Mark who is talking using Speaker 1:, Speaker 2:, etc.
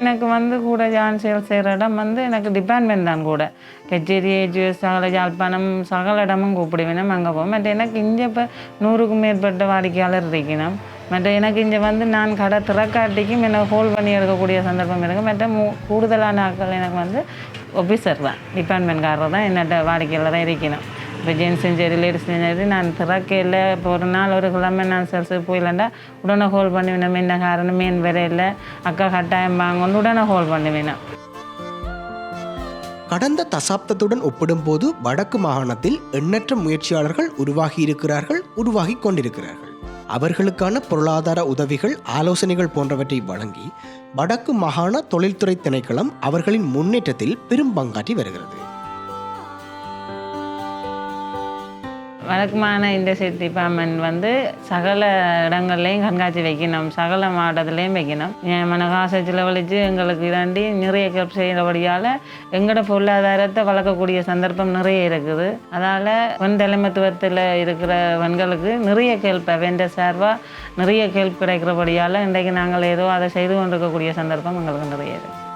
Speaker 1: எனக்கு வந்து கூட ஜான் செய்கிற இடம் வந்து எனக்கு டிபார்ட்மெண்ட் தான் கூட. கச்சேரி சகல யாழ்ப்பாணம் சகல இடமும் கூப்பிடுவேன் அங்கே போவோம் மற்ற எனக்கு இங்கே இப்போ நூறுக்கும் மேற்பட்ட வாடிக்கையாளர் இருக்கணும் மற்ற எனக்கு இங்கே வந்து நான் கடை திறக்காட்டிக்கும் என்னை ஹோல்ட் பண்ணி எடுக்கக்கூடிய சந்தர்ப்பம் இருக்குது மற்ற மூ கூடுதலான ஆட்கள் எனக்கு வந்து ஆஃபீஸர் தான் டிபார்ட்மெண்ட்காரர் தான் என்னட்ட வாடிக்கையாளராக இருக்கணும் இப்போ ஜென்ஸும் சரி லேடிஸ் சரி நான் திறக்கையில் இப்போ ஒரு நாள் ஒரு கிழமை நான் சர்ஸுக்கு போயிலண்டா உடனே ஹோல்ட் பண்ணுவேன்? என்ன காரணம்? மீன் வரையில் அக்கா கட்டாயம் வாங்கணும் உடனே ஹோல்ட் பண்ணுவேன்?
Speaker 2: கடந்த தசாப்தத்துடன் ஒப்பிடும்போது வடக்கு மாகாணத்தில் எண்ணற்ற முயற்சியாளர்கள் உருவாகி இருக்கிறார்கள் உருவாகி கொண்டிருக்கிறார்கள். அவர்களுக்கான பொருளாதார உதவிகள் ஆலோசனைகள் போன்றவற்றை வழங்கி வடக்கு மாகாண தொழில்துறை திணைக்களம் அவர்களின் முன்னேற்றத்தில் பெரும் பங்காற்றி வருகிறது.
Speaker 1: வழக்கமான இண்டஸ்ட்ரியல் டிபார்ட்மெண்ட் வந்து சகல இடங்கள்லையும் கண்காட்சி வைக்கணும். சகல மாவட்டத்துலேயும் வைக்கணும். என் மனகாசை செலவழித்து எங்களுக்கு இதாண்டி நிறைய ஹெல்ப் செய்கிறபடியால் எங்களோட பொருளாதாரத்தை வளர்க்கக்கூடிய சந்தர்ப்பம் நிறைய இருக்குது. அதால் பெண் தலைமைத்துவத்தில் இருக்கிற பெண்களுக்கு நிறைய ஹெல்ப் வெண்ட சார்பாக நிறைய கேள்வி கிடைக்கிறபடியால் இன்றைக்கு நாங்கள் ஏதோ அதை செய்து கொண்டிருக்கக்கூடிய சந்தர்ப்பம் எங்களுக்கு நிறைய இருக்குது